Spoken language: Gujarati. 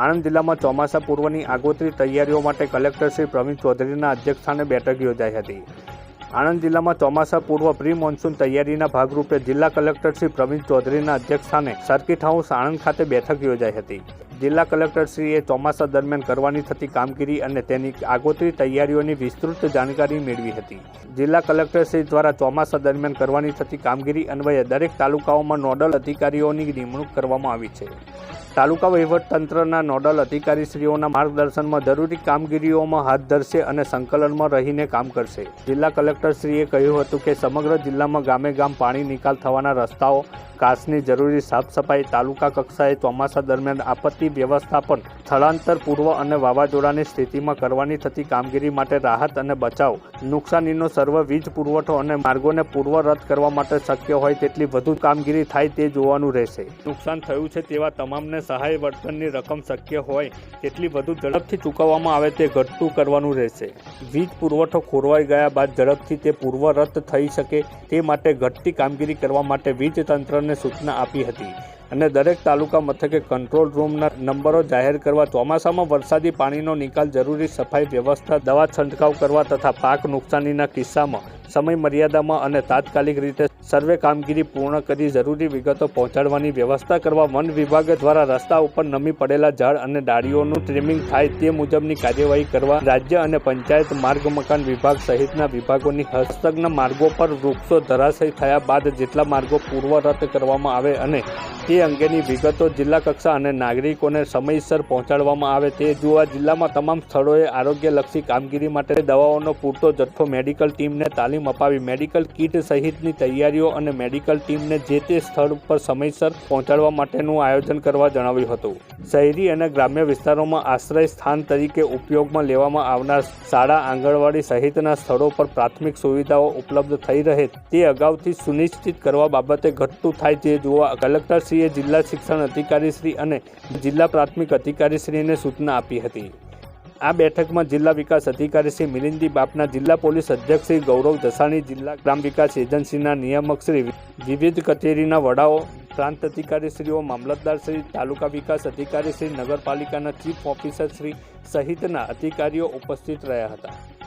આણંદ જિલ્લામાં ચોમાસા પૂર્વની આગોતરી તૈયારીઓ માટે કલેક્ટર શ્રી પ્રવીણ ચૌધરીના અધ્યક્ષસ્થાને બેઠક યોજાઈ હતી. આણંદ જિલ્લામાં ચોમાસા પૂર્વ પ્રી મોન્સૂન તૈયારીના ભાગરૂપે જિલ્લા કલેક્ટર શ્રી પ્રવીણ ચૌધરીના અધ્યક્ષસ્થાને સર્કિટ હાઉસ આણંદ ખાતે બેઠક યોજાઈ હતી. જિલ્લા કલેક્ટરશ્રીએ ચોમાસા દરમિયાન કરવાની થતી કામગીરી અને તેની આગોતરી તૈયારીઓની વિસ્તૃત જાણકારી મેળવી હતી. જિલ્લા કલેક્ટરશ્રી દ્વારા ચોમાસા દરમિયાન કરવાની થતી કામગીરી અન્વયે દરેક તાલુકાઓમાં નોડલ અધિકારીઓની નિમણૂક કરવામાં આવી છે. તાલુકા વહીવટતંત્રના નોડલ અધિકારીશ્રીઓના માર્ગદર્શનમાં જરૂરી કામગીરીઓમાં હાથ ધરશે અને સંકલનમાં રહીને કામ કરશે. જિલ્લા કલેક્ટરશ્રીએ કહ્યું હતું કે સમગ્ર જિલ્લામાં ગામે ગામ પાણી નિકાલ થવાના રસ્તાઓ કાસની જરૂરી સાફસફાઈ, તાલુકા કક્ષાએ ચોમાસા દરમિયાન આપત્તિ વ્યવસ્થાપન સ્થળાંતર પૂર્વ અને વાવાઝોડાની સ્થિતિમાં કરવાની થતી કામગીરી માટે રાહત અને બચાવ, નુકસાનીનો સર્વ વીજ પુરવઠો અને માર્ગોને પૂર્વરત કરવા માટે શક્ય હોય તેટલી વધુ કામગીરી થાય તે જોવાનું રહેશે. નુકસાન થયું છે તેવા તમામને સહાય વળતરની રકમ શક્ય હોય તેટલી વધુ ઝડપથી ચૂકવવામાં આવે તે ઘટતું કરવાનું રહેશે. વીજ પુરવઠો ખોરવાઈ ગયા બાદ ઝડપથી તે પૂર્વરત થઈ શકે તે માટે ઘટતી કામગીરી કરવા માટે વીજ તંત્રને સૂચના આપી હતી. અને દરેક તાલુકા મથકે કંટ્રોલ રૂમના નંબરો જાહેર કરવા, ચોમાસામાં વરસાદી પાણીનો નિકાલ જરૂરી, સફાઈ વ્યવસ્થા, દવા છંટકાવ કરવા તથા પાક નુકસાનીના કિસ્સામાં સમય મર્યાદામાં અને તાત્કાલિક રીતે સર્વે કામગીરી પૂર્ણ કરી જરૂરી વિગતો પહોંચાડવાની વ્યવસ્થા કરવા વન વિભાગ દ્વારા રસ્તા ઉપર નમી પડેલા ઝાડ અને ડાળીઓનું ટ્રીમિંગ થાય તે મુજબની કાર્યવાહી કરવા રાજ્ય અને પંચાયત માર્ગ મકાન વિભાગ સહિતના વિભાગોની હસ્તકના માર્ગો પર વૃક્ષો ધરાશય થયા બાદ જેટલા માર્ગો પૂર્વરત કરવામાં આવે અને તે અંગેની વિગતો જિલ્લા કક્ષા અને નાગરિકોને સમયસર પહોંચાડવામાં આવે તે જોવા જિલ્લામાં તમામ સ્થળોએ આરોગ્યલક્ષી કામગીરી માટે દવાઓનો પૂરતો જથ્થો મેડિકલ ટીમને તાલીમ અપાવી મેડિકલ કીટ સહિતની તૈયારીઓ અને મેડિકલ ટીમને જે તે સ્થળ ઉપર સમયસર પહોંચાડવા માટેનું આયોજન કરવા જણાવ્યું હતું. શહેરી અને ગ્રામ્ય વિસ્તારોમાં આશ્રય સ્થાન તરીકે ઉપયોગમાં લેવામાં આવનાર શાળા, આંગણવાડી સહિતના સ્થળો પર પ્રાથમિક સુવિધાઓ ઉપલબ્ધ થઈ રહે તે અગાઉથી સુનિશ્ચિત કરવા બાબતે ઘટતું થાય તે જોવા કલેક્ટરશ્રીએ જિલ્લા શિક્ષણ અધિકારીશ્રી અને જિલ્લા પ્રાથમિક અધિકારીશ્રીને સૂચના આપી હતી. આ બેઠકમાં જિલ્લા વિકાસ અધિકારી શ્રી મિલિંદી બાપના જિલ્લા પોલીસ અધ્યક્ષ શ્રી ગૌરવ દસાણી, જિલ્લા ગ્રામ વિકાસ એજન્સીના નિયામક શ્રી વિવિધ કચેરીના વડાઓ, પ્રાંત અધિકારીશ્રીઓ, મામલતદાર શ્રી, તાલુકા વિકાસ અધિકારી શ્રી, નગરપાલિકાના ચીફ ઓફિસર શ્રી સહિતના અધિકારીઓ ઉપસ્થિત રહ્યા હતા.